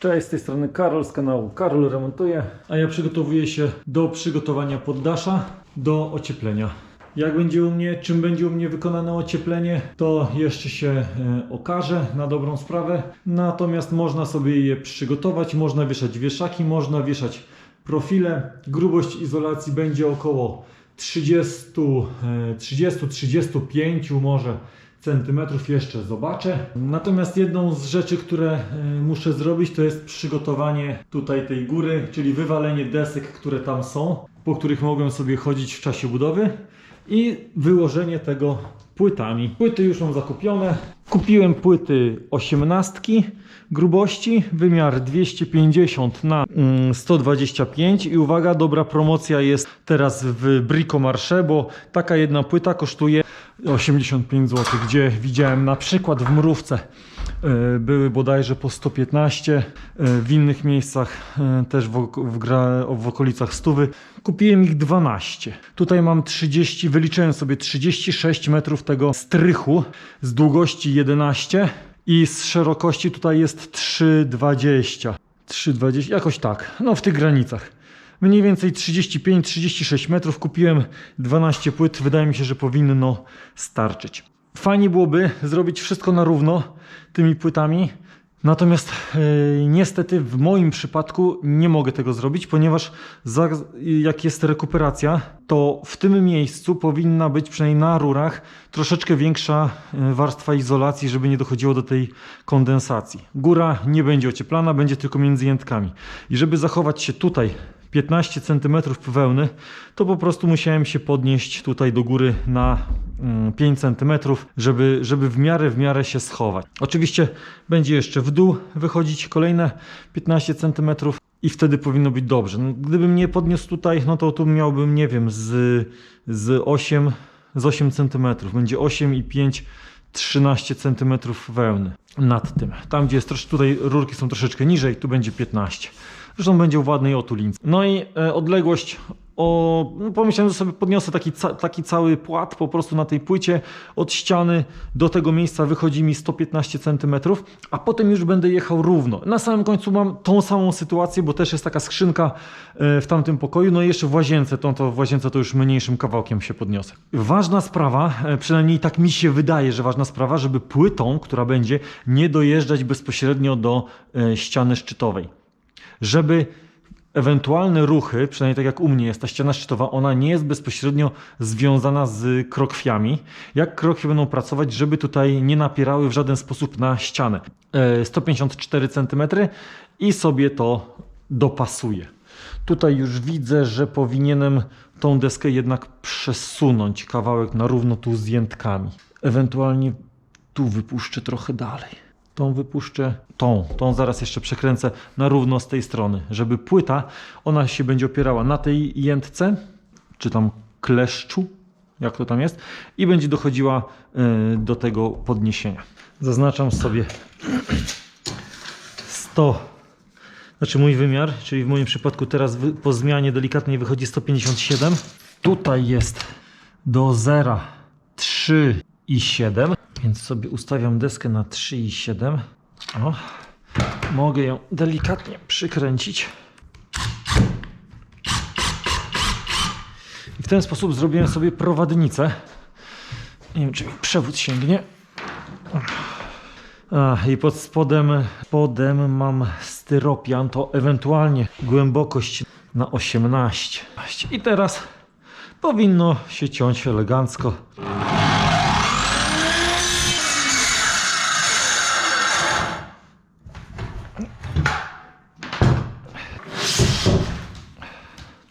Cześć, z tej strony Karol z kanału Karol Remontuje, a ja przygotowuję się do przygotowania poddasza do ocieplenia. Jak będzie u mnie, czym będzie u mnie wykonane ocieplenie, to jeszcze się e, okaże na dobrą sprawę. Natomiast można sobie je przygotować, można wieszać wieszaki, można wieszać profile. Grubość izolacji będzie około 30, e, 30-35 może centymetrów jeszcze zobaczę. Natomiast jedną z rzeczy, które e, muszę zrobić, to jest przygotowanie tutaj tej góry, czyli wywalenie desek, które tam są, po których mogłem sobie chodzić w czasie budowy i wyłożenie tego płytami. Płyty już mam zakupione. Kupiłem płyty 18 grubości, wymiar 250 na mm, 125 i uwaga, dobra promocja jest teraz w Bricomarché, bo taka jedna płyta kosztuje 85 zł, gdzie widziałem na przykład w Mrówce e, były bodajże po 115, e, w innych miejscach e, też w, w, w okolicach stówy. Kupiłem ich 12. Tutaj mam 30, wyliczyłem sobie 36 metrów tego strychu z długości 11 i z szerokości tutaj jest 3,20. 3,20, jakoś tak, no w tych granicach. Mniej więcej 35-36 metrów. Kupiłem 12 płyt. Wydaje mi się, że powinno starczyć. Fajnie byłoby zrobić wszystko na równo tymi płytami. Natomiast e, niestety w moim przypadku nie mogę tego zrobić, ponieważ za, jak jest rekuperacja, to w tym miejscu powinna być przynajmniej na rurach troszeczkę większa e, warstwa izolacji, żeby nie dochodziło do tej kondensacji. Góra nie będzie ocieplana, będzie tylko między jętkami. I żeby zachować się tutaj 15 cm wełny, to po prostu musiałem się podnieść tutaj do góry na mm, 5 cm, żeby, żeby w miarę w miarę się schować. Oczywiście będzie jeszcze w dół wychodzić kolejne 15 cm i wtedy powinno być dobrze. No, gdybym nie podniósł tutaj, no to tu miałbym, nie wiem, z, z 8 z 8 cm. Będzie 8 i 5 13 cm wełny nad tym. Tam, gdzie jest tutaj rurki są troszeczkę niżej, tu będzie 15. Zresztą będzie w ładnej otulince. No i e, odległość o, no pomyślałem, że sobie podniosę taki, ca, taki cały płat po prostu na tej płycie od ściany do tego miejsca wychodzi mi 115 cm, a potem już będę jechał równo. Na samym końcu mam tą samą sytuację, bo też jest taka skrzynka e, w tamtym pokoju, no i jeszcze w łazience, to, to w łazience to już mniejszym kawałkiem się podniosę. Ważna sprawa, e, przynajmniej tak mi się wydaje, że ważna sprawa, żeby płytą, która będzie, nie dojeżdżać bezpośrednio do e, ściany szczytowej żeby ewentualne ruchy, przynajmniej tak jak u mnie jest ta ściana szczytowa, ona nie jest bezpośrednio związana z krokwiami. Jak krokwie będą pracować, żeby tutaj nie napierały w żaden sposób na ścianę. E, 154 cm i sobie to dopasuję. Tutaj już widzę, że powinienem tą deskę jednak przesunąć kawałek na równo tu z jętkami. Ewentualnie tu wypuszczę trochę dalej. Tą wypuszczę, tą, tą zaraz jeszcze przekręcę na równo z tej strony, żeby płyta, ona się będzie opierała na tej jętce, czy tam kleszczu, jak to tam jest, i będzie dochodziła y, do tego podniesienia. Zaznaczam sobie 100, znaczy mój wymiar, czyli w moim przypadku teraz po zmianie delikatnie wychodzi 157. Tutaj jest do zera 3 i 7, więc sobie ustawiam deskę na 3 i 7. O, mogę ją delikatnie przykręcić. I w ten sposób zrobiłem sobie prowadnicę. Nie wiem, czy mi przewód sięgnie. A, I pod spodem, spodem mam styropian, to ewentualnie głębokość na 18. I teraz powinno się ciąć elegancko.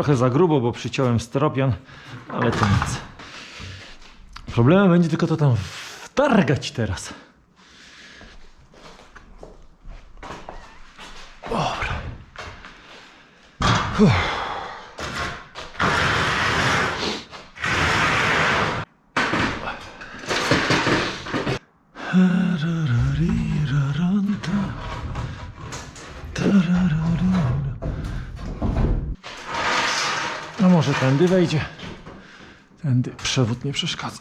Trochę za grubo, bo przyciąłem styropian, ale to nic. Problemem będzie tylko to tam wtargać teraz. Dobra. Uff. Rararararanta. Tarararara. No może tędy wejdzie. Tędy przewód nie przeszkadza.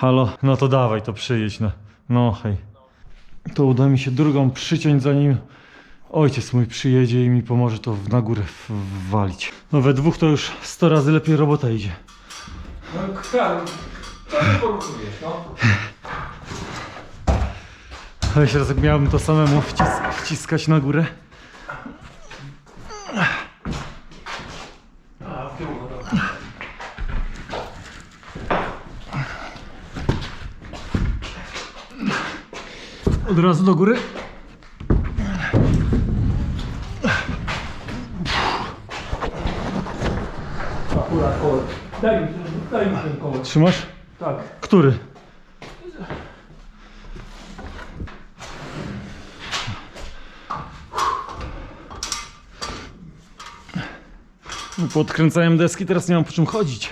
Halo? No to dawaj, to przyjedź, no. No hej. To uda mi się drugą przyciąć, zanim ojciec mój przyjedzie i mi pomoże to w- na górę w- wwalić. No we dwóch to już 100 razy lepiej robota idzie. No Karol, co ty porusujesz, no? Ale się raz jak miałbym to samemu wcis wciskać na górę. A, w tył, no dobra. Od razu do góry. Akurat koło. Daj mi, daj mi ten koło. Trzymasz? Tak. Który? Podkręcałem deski, teraz nie mam po czym chodzić.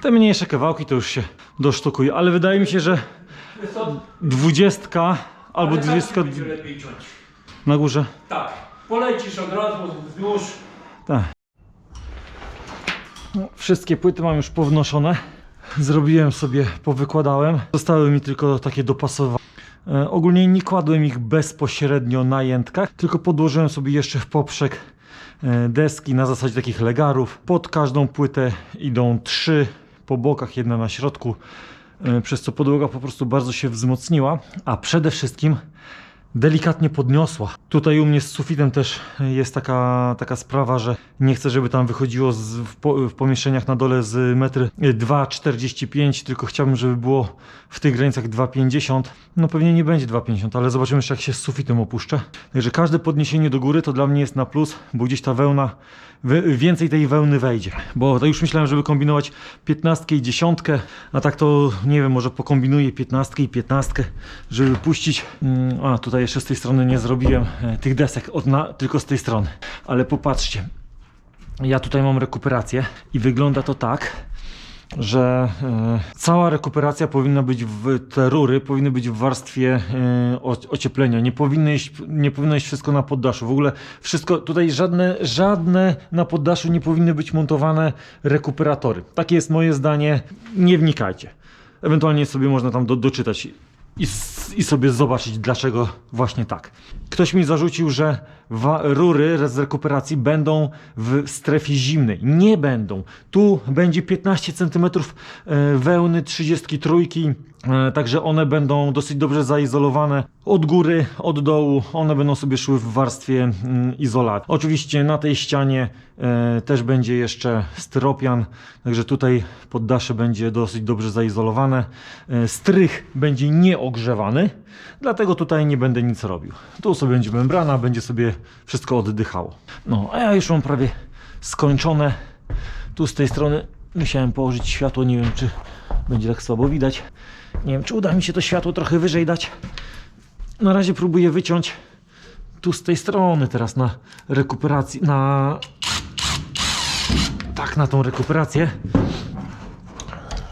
Te mniejsze kawałki to już się dosztukuje, ale wydaje mi się, że dwudziestka albo Ale dwudziestka będzie lepiej ciąć. na górze. Tak. Polecisz od razu wzdłuż. Tak. No, wszystkie płyty mam już pownoszone. Zrobiłem sobie, powykładałem. Zostały mi tylko takie dopasowania. E, ogólnie nie kładłem ich bezpośrednio na jętkach, tylko podłożyłem sobie jeszcze w poprzek e, deski na zasadzie takich legarów. Pod każdą płytę idą trzy po bokach, jedna na środku, e, przez co podłoga po prostu bardzo się wzmocniła, a przede wszystkim delikatnie podniosła. Tutaj u mnie z sufitem też jest taka, taka sprawa, że nie chcę, żeby tam wychodziło z, w, po, w pomieszczeniach na dole z metry 2,45, tylko chciałbym, żeby było w tych granicach 2,50. No pewnie nie będzie 2,50, ale zobaczymy jeszcze jak się z sufitem opuszczę. Także każde podniesienie do góry to dla mnie jest na plus, bo gdzieś ta wełna, więcej tej wełny wejdzie. Bo to już myślałem, żeby kombinować 15 i 10, a tak to nie wiem, może pokombinuję 15 i 15, żeby puścić. Mm, A tutaj jeszcze z tej strony nie zrobiłem e, tych desek, od na, tylko z tej strony. Ale popatrzcie, ja tutaj mam rekuperację i wygląda to tak, że e, cała rekuperacja powinna być w te rury, powinny być w warstwie o- ocieplenia. Nie powinno, iść, nie powinno iść wszystko na poddaszu. W ogóle wszystko, tutaj żadne, żadne na poddaszu nie powinny być montowane rekuperatory. Takie jest moje zdanie. Nie wnikajcie. Ewentualnie sobie można tam do, doczytać i, i sobie zobaczyć, dlaczego właśnie tak. Ktoś mi zarzucił, że rury z rekuperacji będą w strefie zimnej. Nie będą. Tu będzie 15 cm e, wełny 33, e, także one będą dosyć dobrze zaizolowane od góry, od dołu. One będą sobie szły w warstwie mm, izolatu. Oczywiście na tej ścianie e, też będzie jeszcze styropian, także tutaj poddasze będzie dosyć dobrze zaizolowane. Strych będzie nieogrzewany, dlatego tutaj nie będę nic robił. Tu sobie będzie membrana, będzie sobie wszystko oddychało. No, a ja już mam prawie skończone. Tu z tej strony musiałem położyć światło, nie wiem czy będzie tak słabo widać. Nie wiem czy uda mi się to światło trochę wyżej dać. Na razie próbuję wyciąć tu z tej strony teraz na rekuperacji, na tak na tą rekuperację.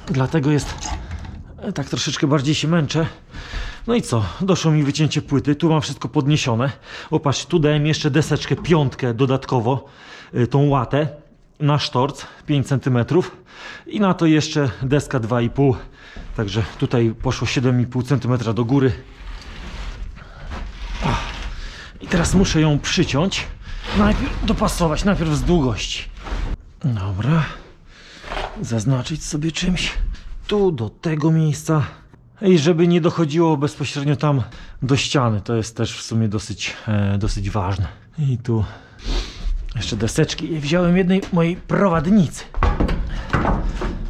Dlatego jest tak troszeczkę bardziej się męczę. No i co? Doszło mi wycięcie płyty. Tu mam wszystko podniesione. Opatrz, tu dałem jeszcze deseczkę piątkę dodatkowo, y, tą łatę na sztorc 5 cm i na to jeszcze deska 2,5 Także tutaj poszło 7,5 cm do góry. I teraz muszę ją przyciąć. Najpierw dopasować, najpierw z długości. Dobra. Zaznaczyć sobie czymś. Tu do tego miejsca. I żeby nie dochodziło bezpośrednio tam do ściany. To jest też w sumie dosyć, e, dosyć ważne. I tu jeszcze deseczki. Wziąłem jednej mojej prowadnicy.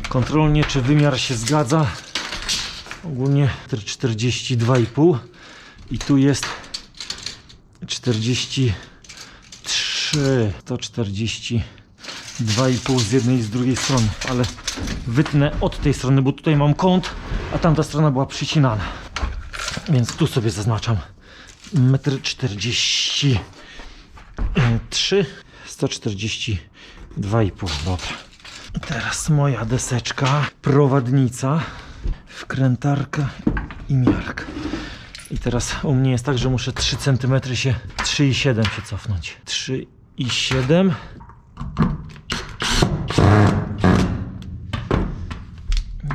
Kontrolnie, czy wymiar się zgadza. Ogólnie 42,5 i tu jest 43 3, 140, 2,5 z jednej i z drugiej strony, ale wytnę od tej strony, bo tutaj mam kąt, a tamta strona była przycinana. Więc tu sobie zaznaczam 1,43 m, 142,5 dobra. Teraz moja deseczka, prowadnica, wkrętarka i miarka. I teraz u mnie jest tak, że muszę 3 cm się, 3,7 się cofnąć. 3,7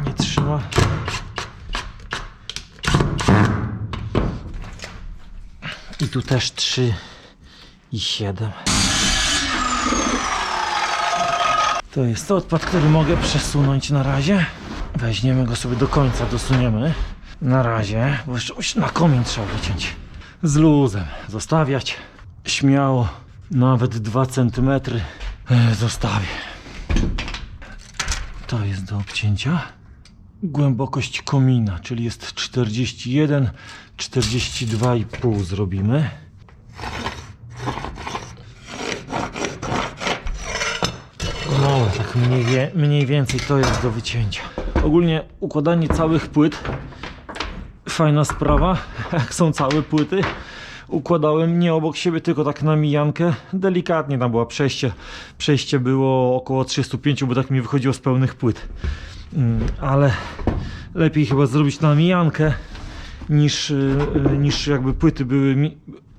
Nie trzyma. I tu też 3 i 7. To jest odpad, który mogę przesunąć na razie. Weźmiemy go sobie do końca, dosuniemy. Na razie, bo jeszcze na komin trzeba wyciąć. Z luzem zostawiać. Śmiało, nawet 2 cm zostawię. To jest do obcięcia. Głębokość komina, czyli jest 41, 42,5 zrobimy. No, tak mniej, wie, mniej więcej to jest do wycięcia. Ogólnie układanie całych płyt fajna sprawa, jak są całe płyty. Układałem nie obok siebie, tylko tak na mijankę. Delikatnie tam było przejście. Przejście było około 35, bo tak mi wychodziło z pełnych płyt. Mm, Ale lepiej chyba zrobić na mijankę niż, y, y, niż jakby płyty były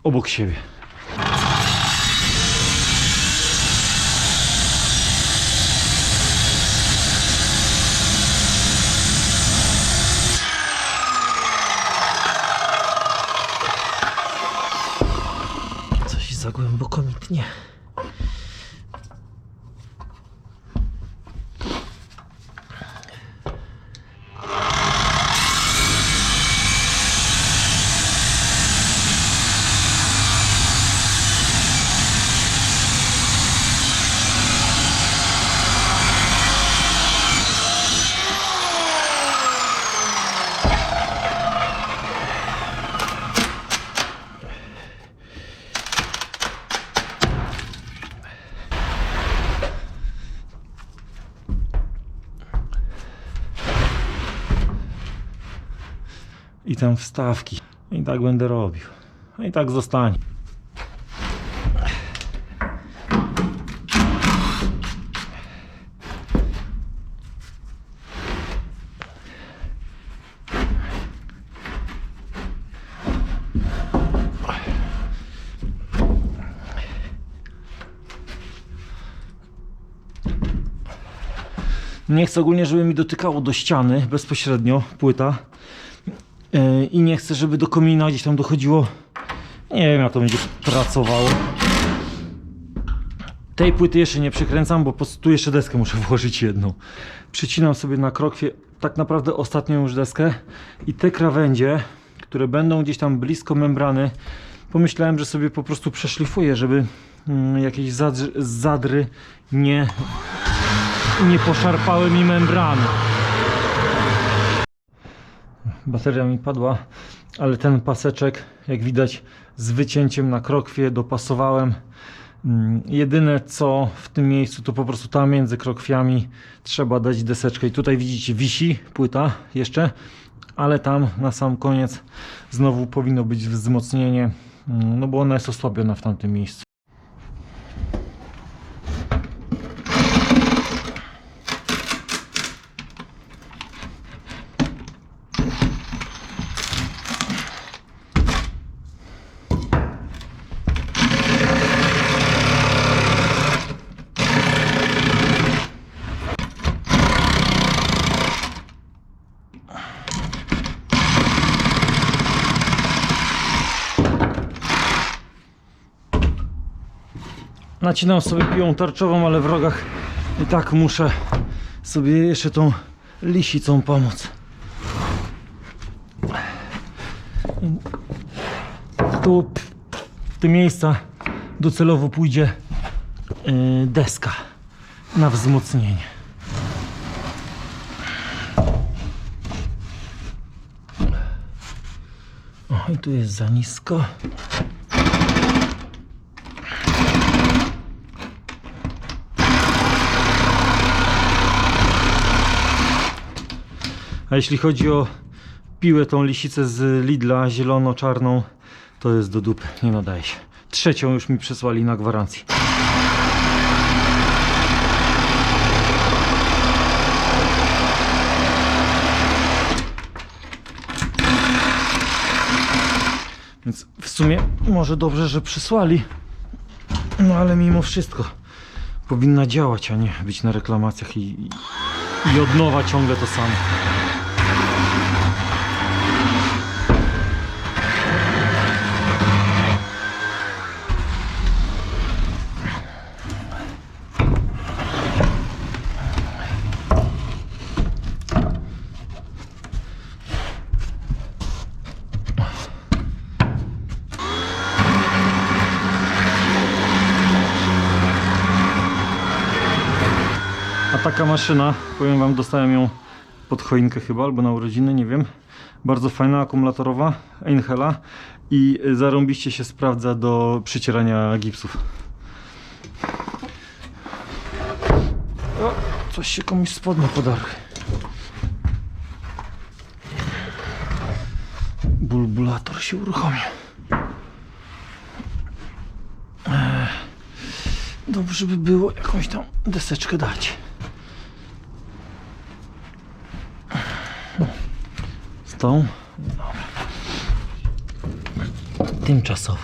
obok siebie. Yeah. Tam wstawki. I tak będę robił. I tak zostanie. Nie chcę ogólnie, żeby mi dotykało do ściany bezpośrednio płyta. I nie chcę, żeby do komina gdzieś tam dochodziło. Nie wiem, jak to będzie pracowało. Tej płyty jeszcze nie przykręcam, bo po prostu tu jeszcze deskę muszę włożyć jedną. Przycinam sobie na krokwie tak naprawdę ostatnią już deskę i te krawędzie, które będą gdzieś tam blisko membrany, pomyślałem, że sobie po prostu przeszlifuję, żeby mm, jakieś zadr zadry nie, nie poszarpały mi membrany. Bateria mi padła, ale ten paseczek, jak widać, z wycięciem na krokwie dopasowałem. Mm, Jedyne co w tym miejscu to po prostu tam między krokwiami trzeba dać deseczkę. I tutaj widzicie wisi płyta jeszcze, ale tam na sam koniec znowu powinno być wzmocnienie, mm, no bo ona jest osłabiona w tamtym miejscu. Nacinam sobie piłą tarczową, ale w rogach i tak muszę sobie jeszcze tą lisicą pomóc. Tu w te miejsca docelowo pójdzie yy, deska na wzmocnienie. O, i tu jest za nisko. A jeśli chodzi o piłę, tą lisicę z Lidla, zielono-czarną, to jest do dupy, nie nadaje się. Trzecią już mi przysłali na gwarancji. Więc w sumie może dobrze, że przysłali. No ale mimo wszystko powinna działać, a nie być na reklamacjach i, i, i od nowa ciągle to samo. Maszyna, powiem wam, dostałem ją pod choinkę chyba, albo na urodziny, nie wiem. Bardzo fajna, akumulatorowa, Einhela i zarąbiście się sprawdza do przycierania gipsów. O, coś się komuś spodnie podarły. Bulbulator się uruchomił. Ech, Dobrze by było jakąś tam deseczkę dać. Tą? Dobra. Tymczasowo.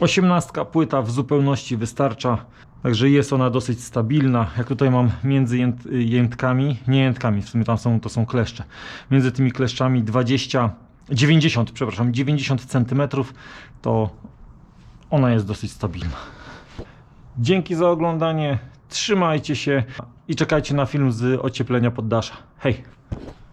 Osiemnastka płyta w zupełności wystarcza. Także jest ona dosyć stabilna. Jak tutaj mam między jęt, jętkami, nie jętkami, w sumie tam są, to są kleszcze. Między tymi kleszczami 20, 90, przepraszam, 90 cm, to ona jest dosyć stabilna. Dzięki za oglądanie. Trzymajcie się i czekajcie na film z ocieplenia poddasza. Hej!